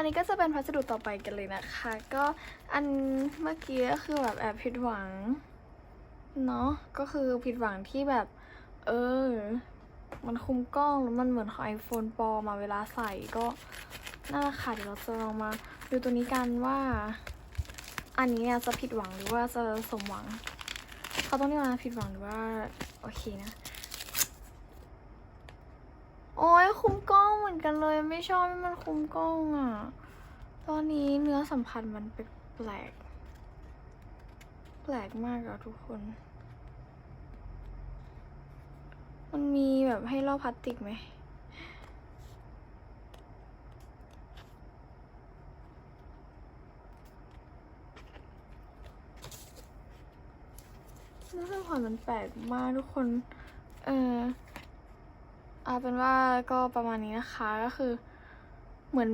อันนี้ก็จะเป็นพัสดุต่อไปกันเลยนะคะ ก็อันเมื่อกี้ก็คือแบบแอบผิดหวังเนาะก็คือผิดหวังที่แบบ เออ มันคุมกล้องแล้วมันเหมือนของ iPhone ปอมาเวลาใส่ก็นั่นแหละค่ะเดี๋ยวเราจะลองมาดูตัวนี้กันว่า อันนี้เนี่ยจะผิดหวังหรือว่าจะสมหวัง เขาต้องเรียกว่าผิดหวังหรือว่า โอเคนะ คุมกล้องเหมือนกันเลย ไม่ชอบให้มันคุมกล้องอะ ตอนนี้เนื้อสัมผัสมันแปลกแปลกมากอะทุกคน มันมีแบบให้ลอกพลาสติกไหมเนื้อสัมผัสมันแปลกมากทุกคน เออ เอาเป็นว่าก็ประมาณนี้นะคะก็คือเหมือน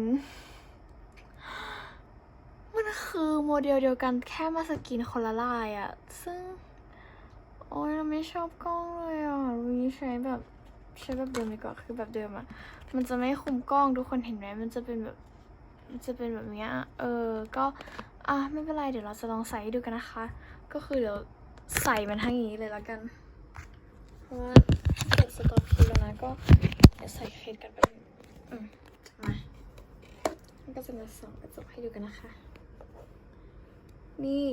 มันคือโมเดลเดียวกันแค่มาสกินคนละลายอะซึ่ง โอ้ยเราไม่ชอบกล้องเลยอะวันนี้ใช้แบบใช้แบบเดิมดีกว่าคือแบบเดิมอะมันจะไม่คุมกล้องทุกคนเห็นไหมมันจะเป็นแบบมันจะเป็นแบบเนี้ยเออ ก็อะไม่เป็นไรเดี๋ยวเราจะลองใส่ดูกันนะคะ ก็คือเดี๋ยวใส่มันทั้งนี้เลยแล้วกันเพราะว่า คิวแล้วนะก็เดี๋ยวใส่เคสกันไปอืมมาก็จะมาส่องกระจกให้ดูกันนะคะ นี่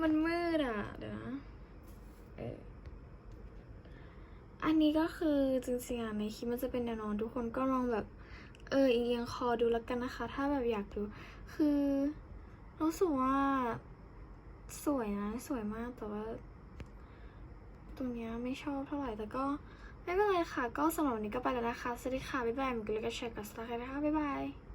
มันมืดอะ เดี๋ยวนะเอออันนี้ก็คือจริงๆอะในคลิปมันจะเป็นแนวนอนทุกคนก็ลองแบบ เออเอียงคอดูแล้วกันนะคะ ถ้าแบบอยากดู คือรู้สึกว่า สวยนะ สวยมากแต่ว่า ตรงเนี้ยไม่ชอบเท่าไหร่แต่ก็ไม่เป็นไรค่ะ ก็สำหรับวันนี้ก็ไปแล้วนะคะ สวัสดีค่ะ บ๊ายบายเหมือนกันเลยก็แชร์กับสตาร์นะคะบ๊ายบาย